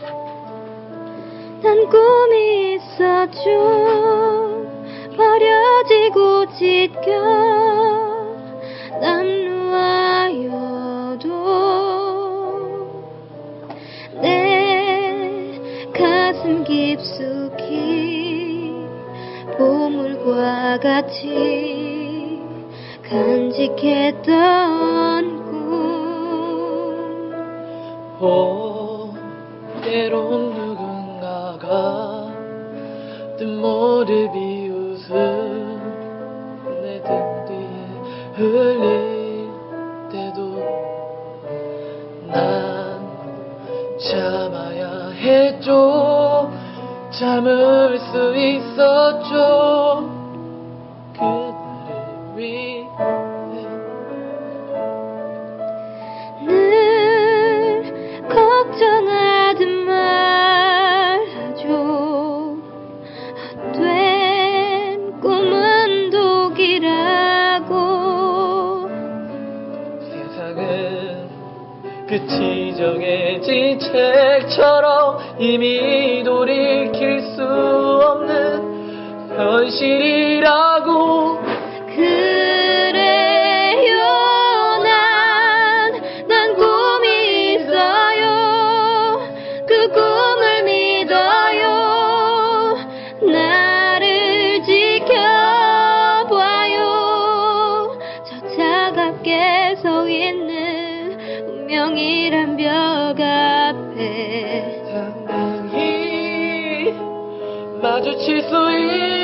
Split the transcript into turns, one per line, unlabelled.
난 꿈이 있었죠 버려지고 찢겨 남루하여도 내 가슴 깊숙이 보물과 같이 간직했던
뜻 모를 비웃음. 내 등 뒤에 흘릴 때도 난 참아야 했죠 참을 수 있었죠. 그들을 위해 끝이 정해진 책처럼 이미 돌이킬 수 없는 현실이라고
운명이란 벽 앞에
마주칠 수 있어